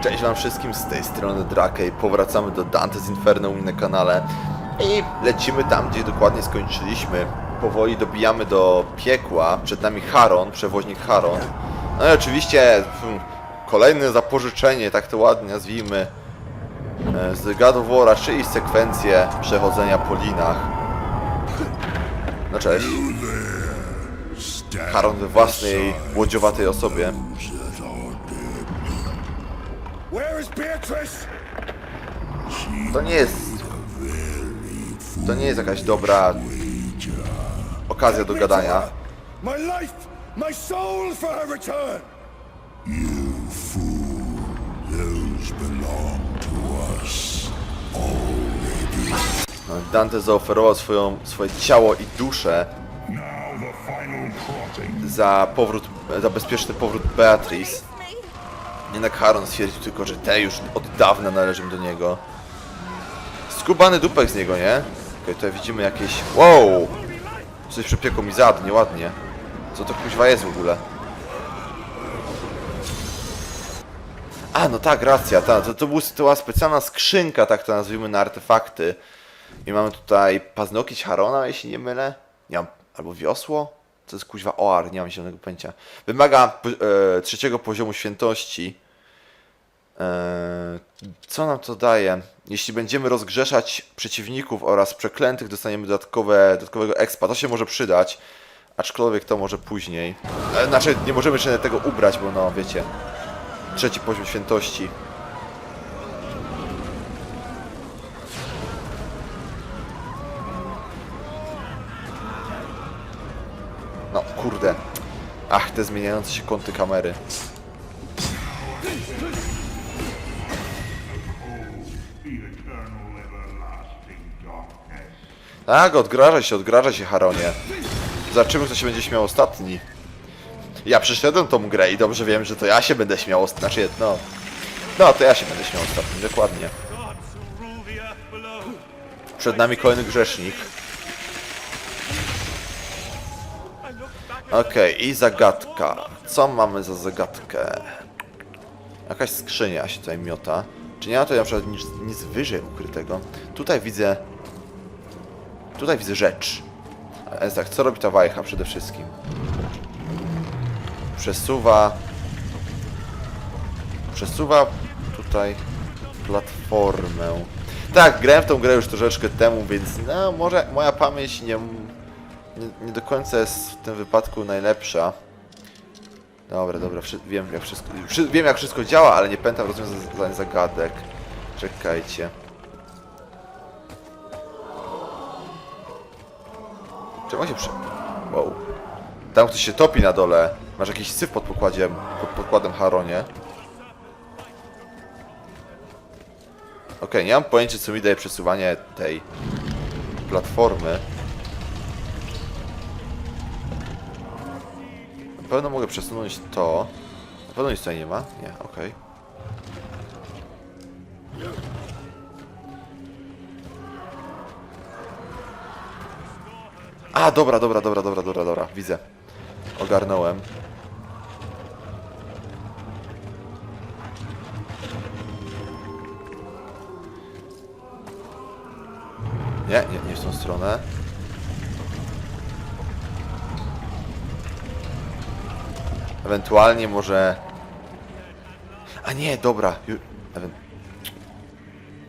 Cześć wam wszystkim, z tej strony Drakej. Powracamy do Dante's Inferno u mnie na kanale i lecimy tam, gdzie dokładnie skończyliśmy. Powoli dobijamy do piekła. Przed nami Haron, przewoźnik Haron. No i oczywiście hmm, kolejne zapożyczenie, tak to ładnie nazwijmy, e, z God of War'a, czyli sekwencję przechodzenia po linach. No cześć. Haron we własnej łodziowatej osobie. To nie jest. To nie jest jakaś dobra okazja do gadania. My life, my soul for her return. Those belong to us. No, Dante zaoferował swoją, swoje ciało i duszę za powrót, za bezpieczny powrót Beatrice. Jednak Haron stwierdził tylko, że te już od dawna należą do niego. Skubany dupek z niego, nie? Okej, tutaj widzimy jakieś... Wow! Coś przepiekło mi zad, nieładnie. Co to kuźwa jest w ogóle? A, no tak, racja, ta, to, to, to była specjalna skrzynka, tak to nazwijmy, na artefakty. I mamy tutaj paznokieć Harona, jeśli nie mylę. Nie mam, albo wiosło? To jest kuźwa oar, nie mam zielonego pojęcia. Wymaga e, trzeciego poziomu świętości. E, co nam to daje? Jeśli będziemy rozgrzeszać przeciwników oraz przeklętych, dostaniemy dodatkowe, dodatkowego expa. To się może przydać, aczkolwiek to może później. E, znaczy, nie możemy jeszcze tego ubrać, bo no, wiecie, trzeci poziom świętości. No, kurde. Ach, te zmieniające się kąty kamery. Tak, odgrażaj się, odgrażaj się, Haronie. Zobaczymy, kto się będzie śmiał ostatni. Ja przeszedłem tą grę i dobrze wiem, że to ja się będę śmiał ostatni. Znaczy, no... No, to ja się będę śmiał ostatni, dokładnie. Przed nami kolejny grzesznik. Okej, i zagadka. Co mamy za zagadkę? Jakaś skrzynia się tutaj miota. Czy nie ma tutaj na przykład nic, nic wyżej ukrytego? Tutaj widzę... Tutaj widzę rzecz. A tak, co robi ta wajcha przede wszystkim? Przesuwa... Przesuwa tutaj platformę. Tak, grałem w tą grę już troszeczkę temu, więc no, może moja pamięć nie, nie, nie do końca jest w tym wypadku najlepsza. Dobra, dobra, wiem jak wszystko, wszy- wiem jak wszystko działa, ale nie pamiętam rozwiązań zagadek. Czekajcie. Czemu się przy... Wow. Tam ktoś się topi na dole. Masz jakiś syf pod pokładem, pod pokładem Haronie. Okej, nie mam pojęcia co mi daje przesuwanie tej platformy. Na pewno mogę przesunąć to. Na pewno nic tutaj nie ma? Nie, okej. A, dobra, dobra, dobra, dobra, dobra, dobra, widzę. Ogarnąłem. Nie, nie, nie w tą stronę. Ewentualnie może... A nie, dobra. Ju...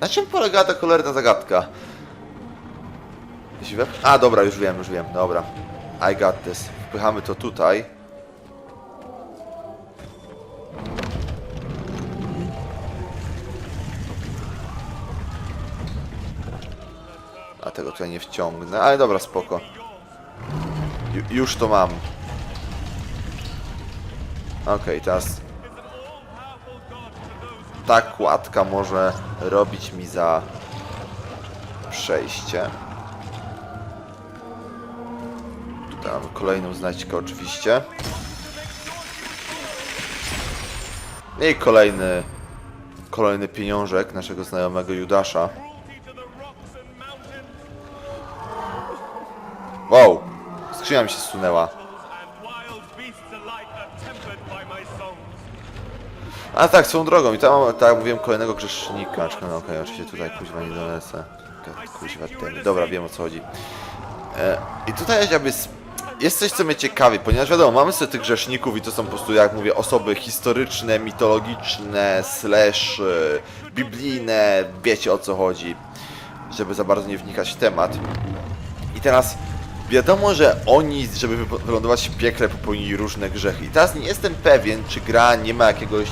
Na czym polega ta cholerna zagadka? Jeśli we... A, dobra, już wiem, już wiem, dobra. I got this. Wpychamy to tutaj. A tego tutaj nie wciągnę, ale dobra, spoko. Ju, już to mam. Okej, teraz ta kładka może robić mi za przejście. Kolejną znajdźkę oczywiście. I kolejny kolejny pieniążek naszego znajomego Judasza. Wow! Skrzynia mi się zsunęła. A tak, swoją drogą. I tam tak jak mówiłem, kolejnego grzesznika. Aczkolwiek, no okej, oczywiście tutaj kuźwa nie dolecę. Kuźwa ten. Dobra, wiem o co chodzi. E, I tutaj jakby jest coś, co mnie ciekawi, ponieważ wiadomo, mamy sobie tych grzeszników i to są po prostu, jak mówię, osoby historyczne, mitologiczne, slash e, biblijne, wiecie o co chodzi, żeby za bardzo nie wnikać w temat. I teraz wiadomo, że oni, żeby wy- wylądować w piekle, popełnili różne grzechy. I teraz nie jestem pewien, czy gra nie ma jakiegoś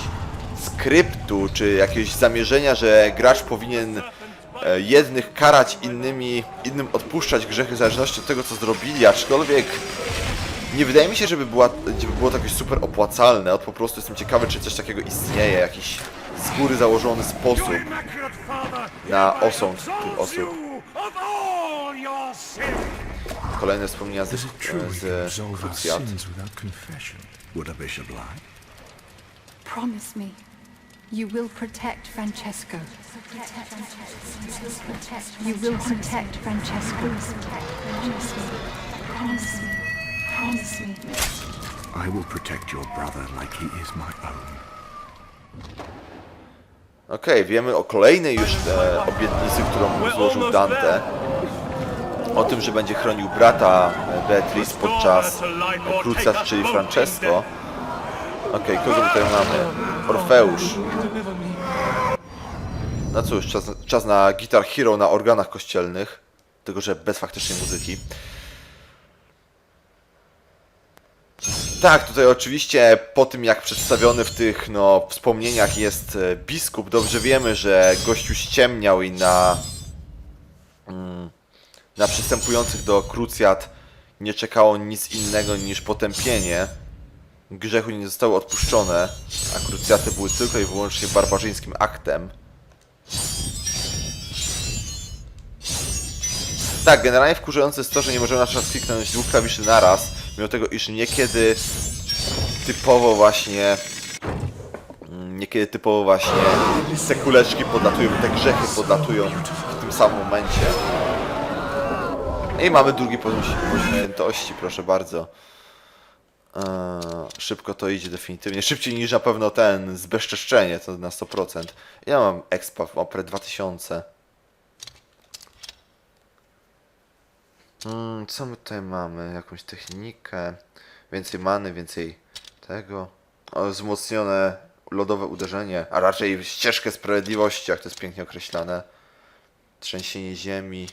skryptu, czy jakiegoś zamierzenia, że gracz powinien jednych karać innymi, innym odpuszczać grzechy w zależności od tego, co zrobili, aczkolwiek nie wydaje mi się, żeby, była, żeby było to jakoś super opłacalne. Od po prostu jestem ciekawy, czy coś takiego istnieje, jakiś z góry założony sposób na osąd tych osób. Kolejne wspomnienia z, z Krucjat. Promise me you will protect Francesco. You will protect Francesco. Promise me. Promise me. Promise me. I will protect your brother like he is my own. Okej, wiemy o kolejnej już e, obietnicy, którą złożył Dante. O tym, że będzie chronił brata e, Beatrice podczas krucjat, czyli Francesco. Okej, kogo tutaj mamy? Orfeusz. No cóż, czas, czas na Guitar Hero na organach kościelnych. Tylko, że bez faktycznej muzyki. Tak, tutaj oczywiście po tym jak przedstawiony w tych no, wspomnieniach jest e, biskup, dobrze wiemy, że gościu ściemniał i na, mm, na przystępujących do krucjat nie czekało nic innego niż potępienie. Grzechu nie zostały odpuszczone, a krucjaty były tylko i wyłącznie barbarzyńskim aktem. Tak, generalnie wkurzające jest to, że nie możemy na przykład kliknąć dwóch klawiszy naraz, mimo tego, iż niekiedy typowo właśnie mm, niekiedy typowo właśnie te kuleczki podlatują, te grzechy podlatują w tym samym momencie. I mamy drugi poziom świętości, proszę bardzo. Eee, szybko to idzie definitywnie. Szybciej niż na pewno ten zbezczeszczenie, to na 100%. Ja mam expa w Opre 2000. Mm, co my tutaj mamy? Jakąś technikę, więcej many, więcej tego. O, wzmocnione lodowe uderzenie, a raczej ścieżkę sprawiedliwości, jak to jest pięknie określane. Trzęsienie ziemi.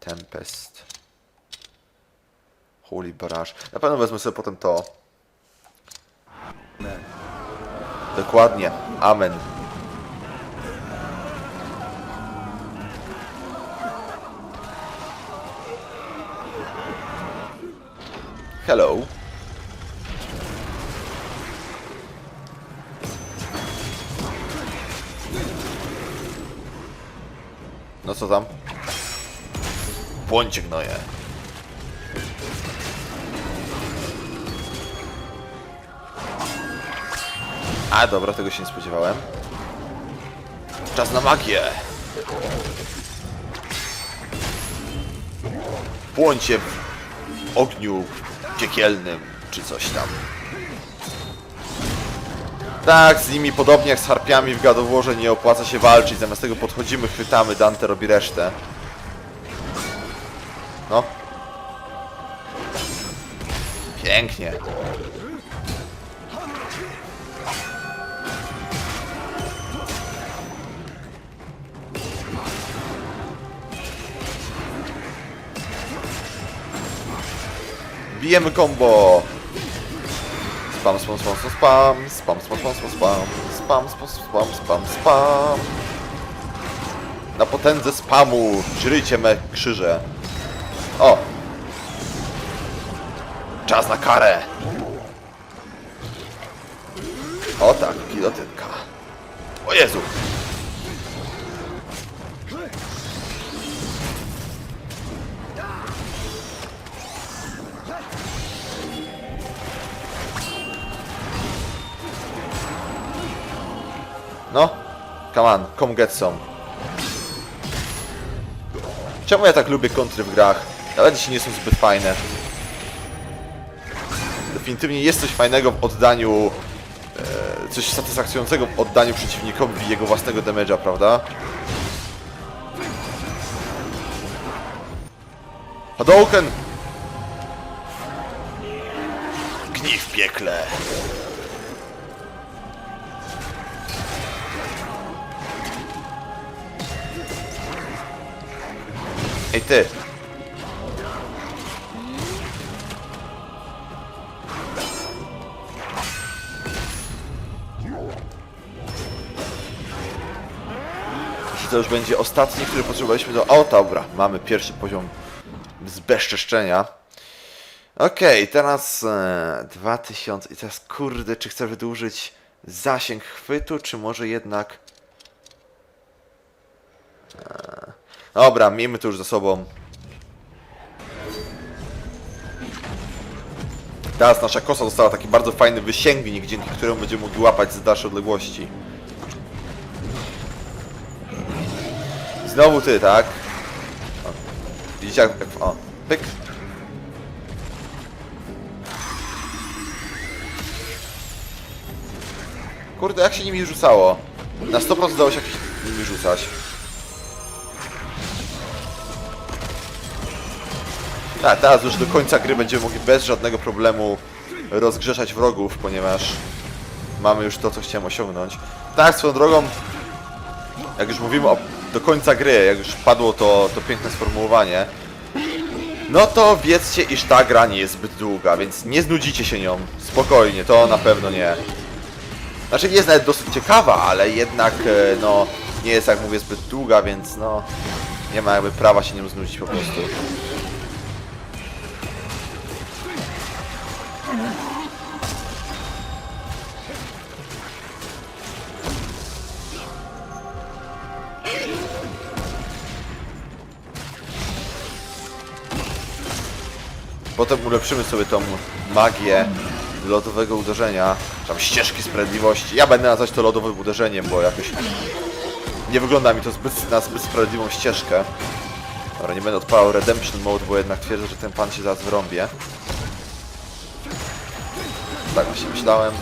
Tempest. Holy Barrage. Na pewno wezmę sobie potem to. Dokładnie. Amen. Hello. No co tam? Błądźcie gnoje. A dobra, tego się nie spodziewałem. Czas na magię. Błądźcie w ogniu piekielnym, czy coś tam. Tak, z nimi podobnie jak z harpiami w gadoworze nie opłaca się walczyć, zamiast tego podchodzimy, chwytamy, Dante robi resztę. No. Pięknie. Bijemy combo! Spam, spam, spam, spam, spam, spam, spam, spam, spam, spam, spam, spam, spam, spam, spam. Na potędze spamu, żryjcie me krzyże. O! Czas na karę! O tak, gilotynka. O Jezu! No, come on, come get some. Czemu ja tak lubię kontry w grach? Nawet jeśli nie są zbyt fajne. Definitywnie jest coś fajnego w oddaniu e, coś satysfakcjonującego w oddaniu przeciwnikowi jego własnego damage'a, prawda? Hadouken! Gnij w piekle! Ej ty! Jeśli to już będzie ostatni, który potrzebowaliśmy do... O, dobra, mamy pierwszy poziom zbezczeszczenia. Okej, teraz e, 2000 i teraz kurde, czy chcę wydłużyć zasięg chwytu, czy może jednak... E, dobra, miejmy to już za sobą. Teraz nasza kosa dostała taki bardzo fajny wysięgnik, dzięki któremu będziemy mogli łapać z dalszej odległości. Znowu ty, tak? O. Widzicie jak... o, pyk. Kurde, jak się nimi rzucało? Na 100% dało się nimi rzucać. Tak, teraz już do końca gry będziemy mogli bez żadnego problemu rozgrzeszać wrogów, ponieważ mamy już to, co chciałem osiągnąć. Tak, swoją drogą, jak już mówimy o, do końca gry, jak już padło to, to piękne sformułowanie, no to wiedzcie, iż ta gra nie jest zbyt długa, więc nie znudzicie się nią. Spokojnie, to na pewno nie. Znaczy jest nawet dosyć ciekawa, ale jednak e, no nie jest jak mówię zbyt długa, więc no nie ma jakby prawa się nią znudzić po prostu. Potem ulepszymy sobie tą magię lodowego uderzenia, tam ścieżki sprawiedliwości. Ja będę nazwać to lodowym uderzeniem, bo jakoś nie wygląda mi to zbyt, na zbyt sprawiedliwą ścieżkę. Dobra, nie będę odpalał Redemption Mode, bo jednak twierdzę, że ten pan się zaraz wyrąbie. Tak właśnie myślałem.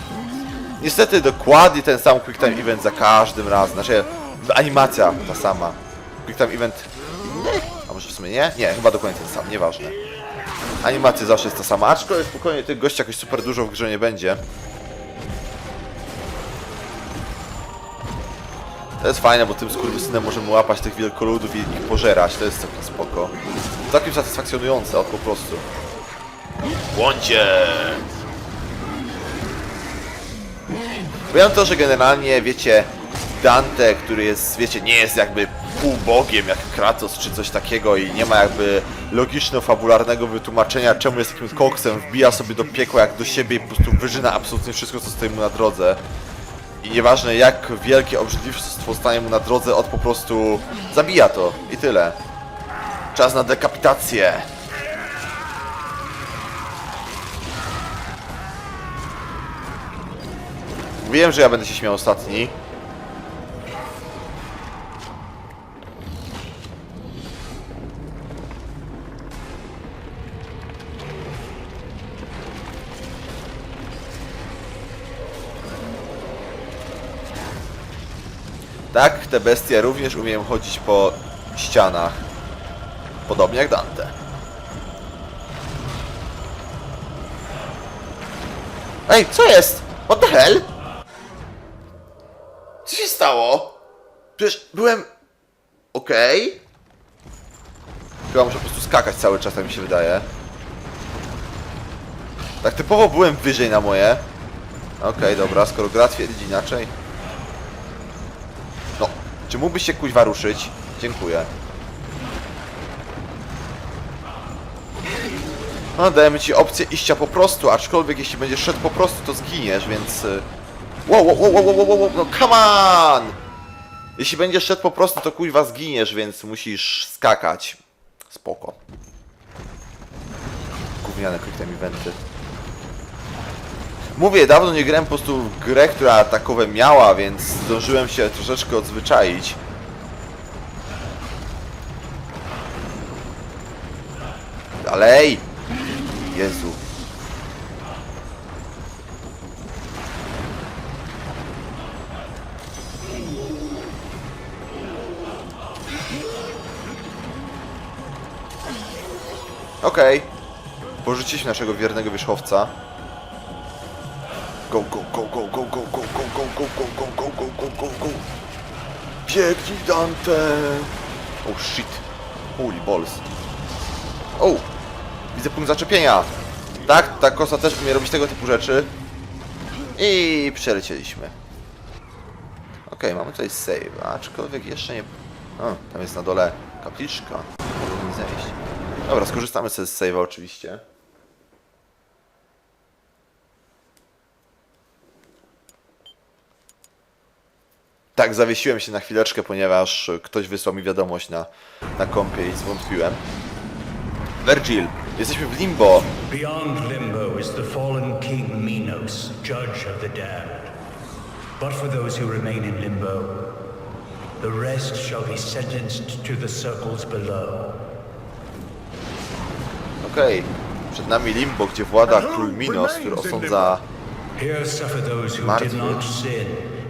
Niestety dokładnie ten sam Quick Time Event za każdym razem. Znaczy, animacja ta sama. Quick Time Event? A może w sumie nie? Nie, chyba dokładnie ten sam, nieważne. Animacja zawsze jest ta sama, aczkolwiek spokojnie tych gości jakoś super dużo w grze nie będzie. To jest fajne, bo tym skurwysynem możemy łapać tych wielkoludów i ich pożerać, to jest całkiem spoko. Całkiem satysfakcjonujące, od po prostu. Błądzie! Wiem to, że generalnie, wiecie, Dante, który jest, wiecie, nie jest jakby półbogiem jak Kratos czy coś takiego i nie ma jakby logiczno-fabularnego wytłumaczenia, czemu jest takim koksem, wbija sobie do piekła jak do siebie i po prostu wyżyna absolutnie wszystko, co stoi mu na drodze. I nieważne jak wielkie obrzydliwstwo stanie mu na drodze, od po prostu zabija to i tyle. Czas na dekapitację. Wiem, że ja będę się śmiał ostatni. Tak, te bestie również umieją chodzić po ścianach. Podobnie jak Dante. Ej, co jest? What the hell? Co się stało? Przecież byłem... Okej. Chyba muszę po prostu skakać cały czas, tak mi się wydaje. Tak typowo byłem wyżej na moje. Okej, dobra, skoro gra twierdzi inaczej. Czy mógłbyś się kuźwa ruszyć? Dziękuję. No, dajemy ci opcję iścia po prostu, aczkolwiek jeśli będziesz szedł po prostu, to zginiesz, więc... y, wow, wow, wow, wow, wow, wow, no come on! Jeśli będziesz szedł po prostu, to kuźwa zginiesz, więc musisz skakać. Spoko. Gówniane quick time eventy. Mówię, dawno nie grałem po prostu w grę, która takowe miała, więc zdążyłem się troszeczkę odzwyczaić. Dalej! Jezu. Okej. Okay. Porzuciliśmy naszego wiernego wierzchowca. Go, go, go, go, go, go, go, go, go, go, go, go, go, go, go, go, go. Biegnij Dante! Oh shit. Holy balls. O! Widzę punkt zaczepienia. Tak, ta kosa też umie robić tego typu rzeczy. I przelecieliśmy. Okej, mamy tutaj save, aczkolwiek jeszcze nie... O, tam jest na dole kapliczka. Nie zejść. Dobra, skorzystamy sobie z save'a oczywiście. Tak, zawiesiłem się na chwileczkę, ponieważ ktoś wysłał mi wiadomość na, na kompie i zwątpiłem. Virgil, jesteśmy w Limbo. Beyond Limbo is the fallen king Minos, judge of the damned. But for those who remain in Limbo, the rest shall be sentenced to the circles below. Okej, przed nami Limbo, gdzie włada król Minos, który osądza... Here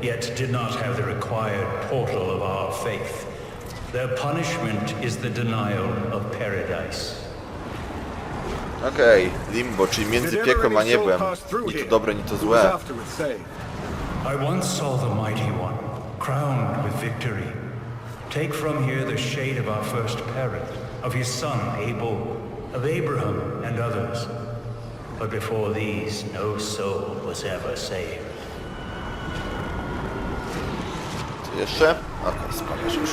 suffer those who Martwy. did not sin, yet did not have the required portal of our faith. Their punishment is the denial of paradise. Okej, Limbo, czyli między Did piekłem a ever any soul niebem. pass Ni to dobre, ni to złe. I once saw the mighty one, crowned with victory. Take from here the shade of our first parent, of his son Abel, of Abraham and others. But before these, no soul was ever saved. Jeszcze? Okej, spadasz już.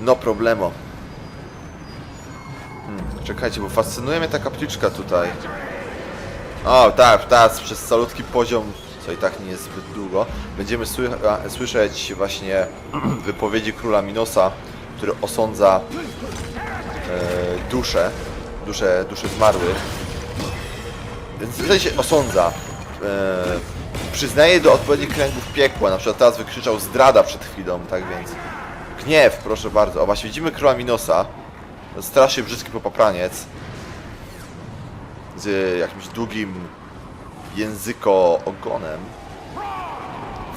No problemo. Hmm, czekajcie, bo fascynuje mnie ta kapliczka tutaj. O, tak, teraz przez calutki poziom, co i tak nie jest zbyt długo, będziemy słyszeć właśnie wypowiedzi króla Minosa, który osądza e, dusze, dusze, dusze zmarłych. Więc w sensie osądza. E, przyznaje do odpowiednich kręgów piekła. Na przykład teraz wykrzyczał zdrada przed chwilą, tak więc. Gniew, proszę bardzo. O, właśnie widzimy króla Minosa. Strasznie brzydki popapraniec. Z jakimś długim języko ogonem.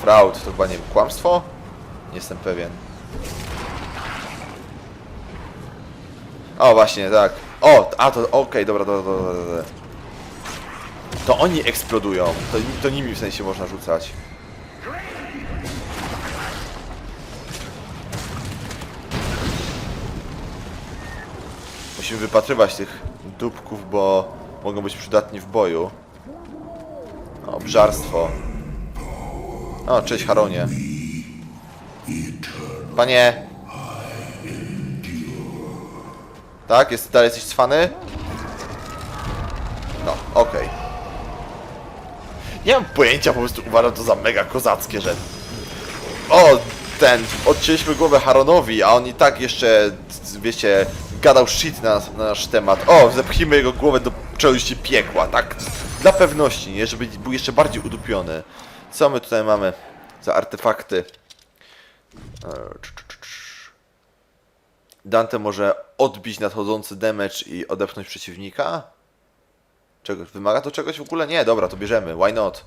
Fraud to chyba nie kłamstwo? Nie jestem pewien. O, właśnie, tak. O, a to, okej, dobra, dobra, dobra, dobra. To oni eksplodują. To, to nimi w sensie można rzucać. Musimy wypatrywać tych dupków, bo mogą być przydatni w boju. O, bżarstwo. O, cześć Haronie. Panie. Tak? Jest, dalej jesteś cwany? No, okej. Nie mam pojęcia, po prostu uważam to za mega kozackie, że... O, ten, odcięliśmy głowę Haronowi, a on i tak jeszcze, wiecie, gadał shit na, na nasz temat. O, zepchnijmy jego głowę do czeluści piekła, tak? Dla pewności, nie? Żeby był jeszcze bardziej udupiony. Co my tutaj mamy za artefakty? E. Dante może odbić nadchodzący damage i odepchnąć przeciwnika? Czego, wymaga to czegoś w ogóle? Nie, dobra, to bierzemy. Why not?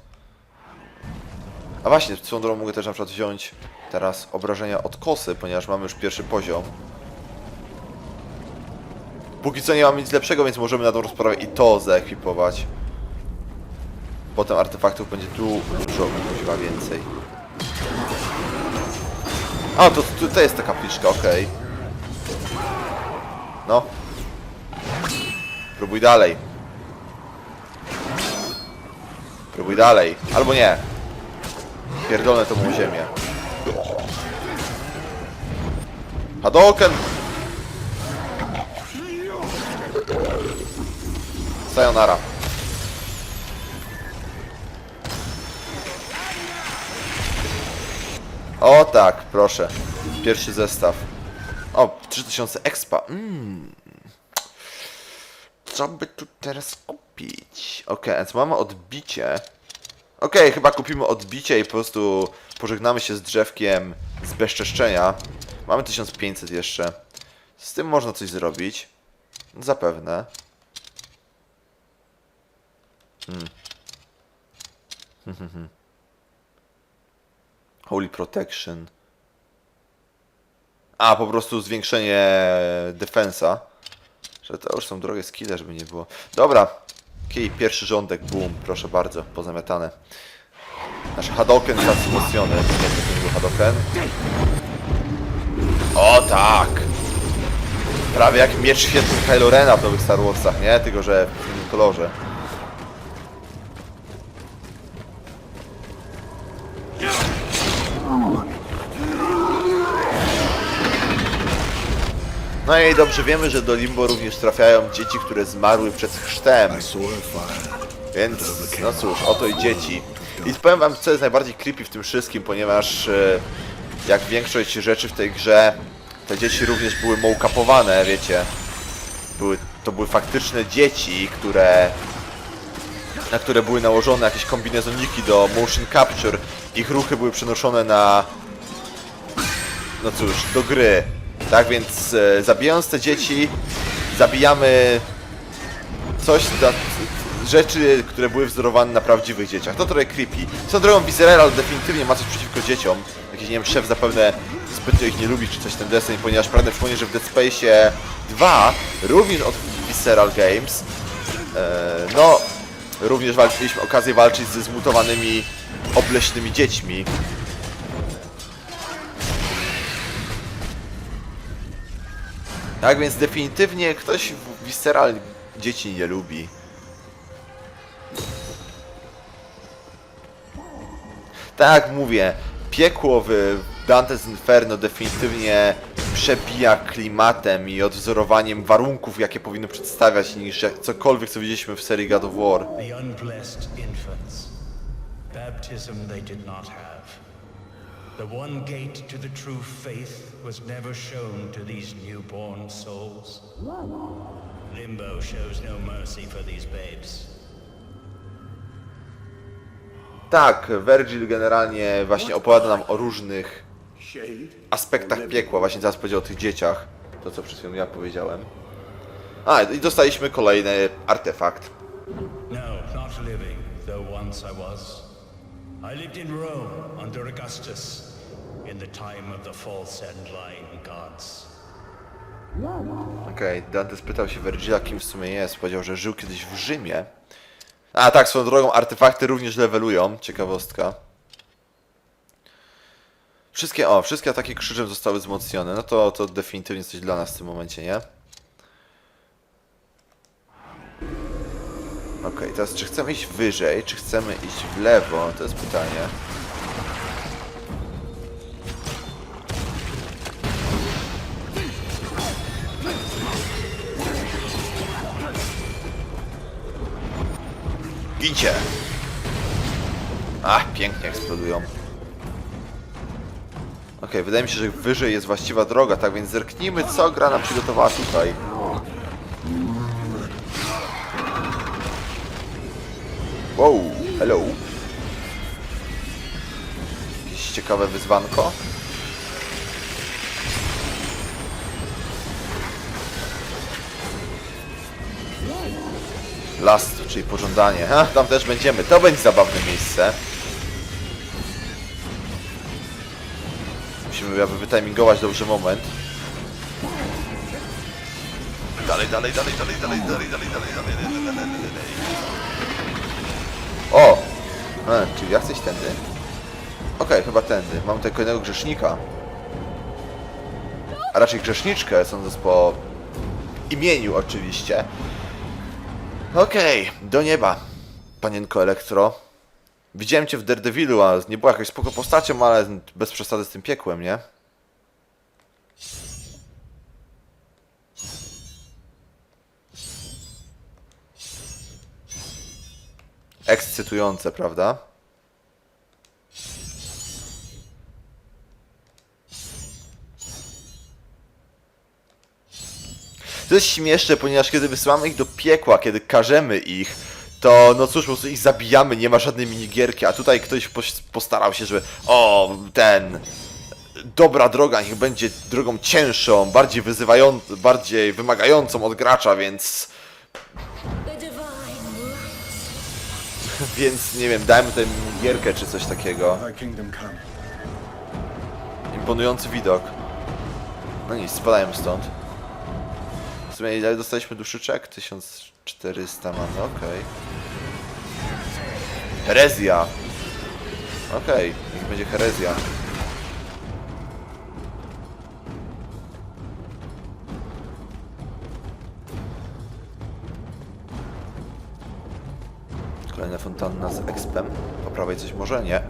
A właśnie, swoją drogą mogę też na przykład wziąć teraz obrażenia od kosy, ponieważ mamy już pierwszy poziom. Póki co nie mamy nic lepszego, więc możemy na tą rozprawę i to zaekwipować. Potem artefaktów będzie tu dużo kuźwa więcej. A, to, to, jest ta kapliczka, okej. No. Próbuj dalej. Próbuj dalej. Albo nie. Pierdolę tą ziemię. Hadoken! Sayonara. O tak, proszę. Pierwszy zestaw. O, 3000 expa. Mm. Co by tu teraz kupić? Okej, więc mamy odbicie. Okej, chyba kupimy odbicie i po prostu pożegnamy się z drzewkiem z bezczeszczenia. Mamy 1500 jeszcze. Z tym można coś zrobić. Zapewne. Hmm. Holy Protection. A, po prostu zwiększenie defensa. Że to już są drogie skille, żeby nie było. Dobra. Kij, pierwszy rządek, boom, proszę bardzo, pozamiatane. Nasz Hadoken jest wzmocniony. Nie, to Hadoken. O tak! Prawie jak miecz świetny Kylo Rena w nowych Star Warsach, nie? Tylko, że w innym kolorze. No i dobrze wiemy, że do Limbo również trafiają dzieci, które zmarły przed chrztem. Więc, no cóż, oto i dzieci. I powiem wam, co jest najbardziej creepy w tym wszystkim, ponieważ e, jak większość rzeczy w tej grze, te dzieci również były mołkapowane, wiecie. Były, to były faktyczne dzieci, które na które były nałożone jakieś kombinezoniki do motion capture. Ich ruchy były przenoszone na no cóż, do gry. Tak więc e, zabijając te dzieci, zabijamy coś, rzeczy, które były wzorowane na prawdziwych dzieciach. To trochę creepy. Co drogą Visceral definitywnie ma coś przeciwko dzieciom. Jakiś, nie wiem, szef zapewne zbytnio ich nie lubi, czy coś ten deseń, ponieważ pragnę przypomnieć, że w Dead Space 2, również od Visceral Games, e, no, również walczyliśmy okazję walczyć ze zmutowanymi, obleśnymi dziećmi. Tak więc definitywnie ktoś w Visceral dzieci nie lubi. Tak jak mówię, piekło w Dante's Inferno definitywnie przebija klimatem i odwzorowaniem warunków, jakie powinno przedstawiać, niż cokolwiek, co widzieliśmy w serii God of War. The infants. Baptism they did not have. The one gate to the true faith was never shown to these newborn souls. Limbo shows no mercy for these babes. Tak, Virgil generalnie właśnie opowiada nam o różnych aspektach piekła, właśnie teraz powiedział o tych dzieciach, to co przed chwilą ja powiedziałem. A, i dostaliśmy kolejny artefakt. No, not living, though once I was. I lived in Rome under Augustus, in the time of the false and lying gods. Okej, Dante spytał się Virgila, kim w sumie jest. Powiedział, że żył kiedyś w Rzymie. A tak, swoją drogą, artefakty również levelują. Ciekawostka. Wszystkie, o, wszystkie ataki krzyżem zostały wzmocnione. No to, to definitywnie coś dla nas w tym momencie, nie? Okej, teraz czy chcemy iść wyżej, czy chcemy iść w lewo? To jest pytanie. Gincie! Ach, pięknie eksplodują. Okej, wydaje mi się, że wyżej jest właściwa droga, tak więc zerknijmy, co gra nam przygotowała tutaj. Wow, hello. Jakieś ciekawe wyzwanko? Last, czyli pożądanie. Ha, tam też będziemy. To będzie zabawne miejsce. Musimy jakby wytimingować dobrze moment. Dalej, dalej, dalej, dalej, dalej, dalej, dalej, dalej, dalej, dalej, dalej, dalej, dalej. O! E, czyli ja iść tędy. Okej, chyba tędy. Mam tutaj kolejnego grzesznika. A raczej grzeszniczkę, sądząc po imieniu oczywiście. Okej, do nieba, panienko Elektro. Widziałem cię w Daredevilu, a nie była jakaś spoko postacią, ale bez przesady z tym piekłem, nie? Ekscytujące, prawda? To jest śmieszne, ponieważ kiedy wysyłamy ich do piekła, kiedy karzemy ich, to no cóż, po prostu ich zabijamy, nie ma żadnej minigierki, a tutaj ktoś pos- postarał się, żeby o, ten dobra droga niech będzie drogą cięższą, bardziej wyzywającą, bardziej wymagającą od gracza, więc. więc nie wiem, dajmy tutaj minigierkę czy coś takiego. Imponujący widok. No nic, spadajmy stąd. sumie ile dostaliśmy duszyczek? 1400 mamy, okej. Herezja! Okej, niech będzie herezja. Fontanna z expem. Po prawej coś może? Nie.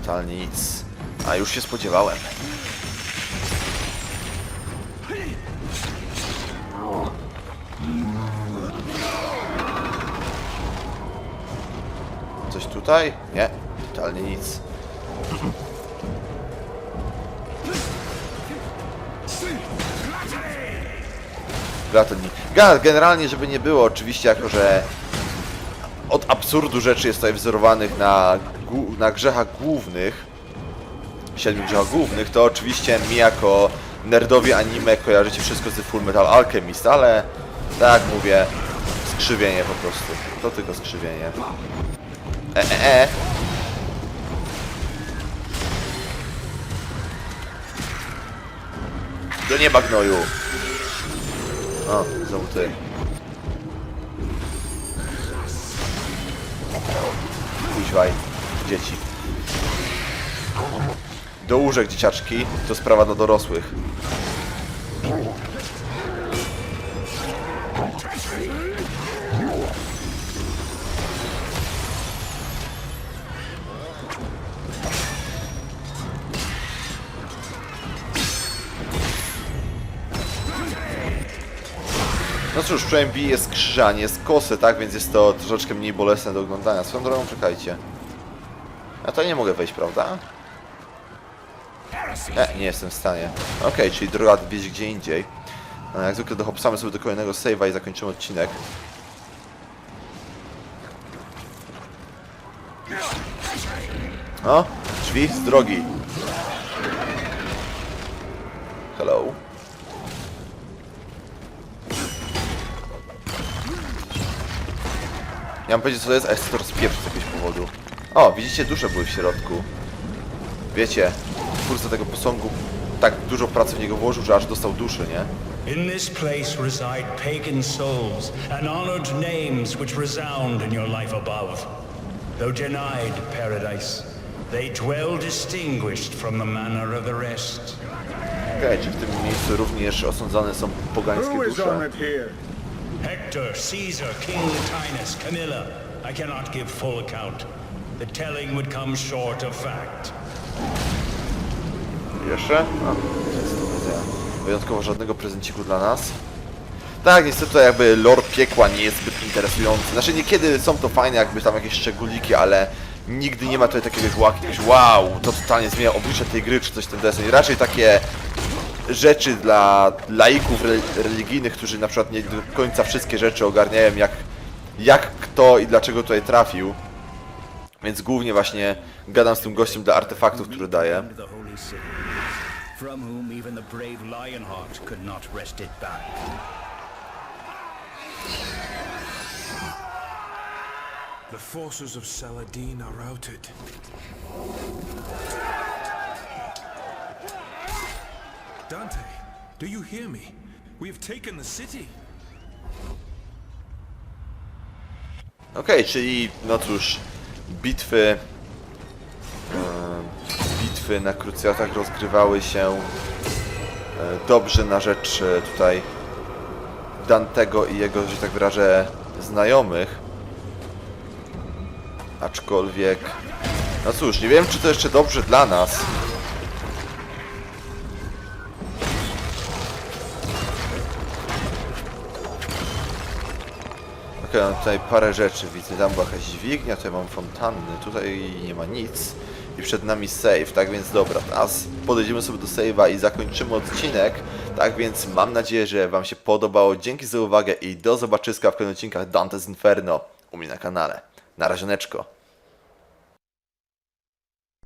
Totalnie nic. A już się spodziewałem. Coś tutaj? Nie. Totalnie nic. Gratulni. Generalnie, żeby nie było, oczywiście, jako że od absurdu rzeczy jest tutaj wzorowanych na, na grzechach głównych, siedmiu grzechach głównych, to oczywiście mi jako nerdowi anime kojarzycie wszystko z Full Metal Alchemist, ale tak jak mówię, skrzywienie po prostu. To tylko skrzywienie. E, e, e. Do nieba gnoju. O, znowu ty. Dzieci. Do łóżek, dzieciaczki. To sprawa dla dorosłych. Cóż, przynajmniej jest krzyża, nie jest kosy, tak? Więc jest to troszeczkę mniej bolesne do oglądania. Swoją drogą, czekajcie. Ja to nie mogę wejść, prawda? Nie, nie jestem w stanie. Okej, czyli droga gdzieś gdzie indziej. No, jak zwykle dohopsamy sobie do kolejnego save'a i zakończymy odcinek. O, drzwi z drogi. Hello. Ja mam powiedzieć co to jest, a jest to rozpieprz z jakiegoś powodu. O, widzicie, dusze były w środku. Wiecie, twórca tego posągu tak dużo pracy w niego włożył, że aż dostał duszę, nie? In this place reside pagan souls and honored names which resound in your life above. Though denied paradise, they dwell distinguished from the manner of the rest. Okej, czy w tym miejscu również osądzane są pogańskie Who is dusze? Hector, Caesar, King Latinus, Camilla. I cannot give full account. The telling would come short of fact. Jeszcze? A, jest to widzę. Wyjątkowo żadnego prezenciku dla nas. Tak, niestety jakby lore piekła nie jest zbyt interesujący. Znaczy niekiedy są to fajne jakby tam jakieś szczególiki, ale nigdy nie ma tutaj takiego łaki, jakiegoś wow, to totalnie zmienia oblicze tej gry, czy coś w tym deseń. Raczej takie rzeczy dla laików re- religijnych, którzy na przykład nie do końca wszystkie rzeczy ogarniają, jak, jak kto i dlaczego tutaj trafił. Więc głównie właśnie gadam z tym gościem dla artefaktów, które daje. The forces of Saladin are routed. Dante, do you hear me? We have taken the city. Okej, czyli no cóż, bitwy e, bitwy na krucjatach rozgrywały się e, dobrze na rzecz e, tutaj Dantego i jego, że tak wyrażę, znajomych. Aczkolwiek, no cóż, nie wiem czy to jeszcze dobrze dla nas. Mam tutaj parę rzeczy widzę. Tam była jakaś dźwignia, tutaj mam fontanny, tutaj nie ma nic. I przed nami save, tak więc dobra, teraz podejdziemy sobie do save'a i zakończymy odcinek. Tak więc mam nadzieję, że Wam się podobało. Dzięki za uwagę i do zobaczyska w kolejnych odcinkach Dante's Inferno u mnie na kanale. Na razioneczko.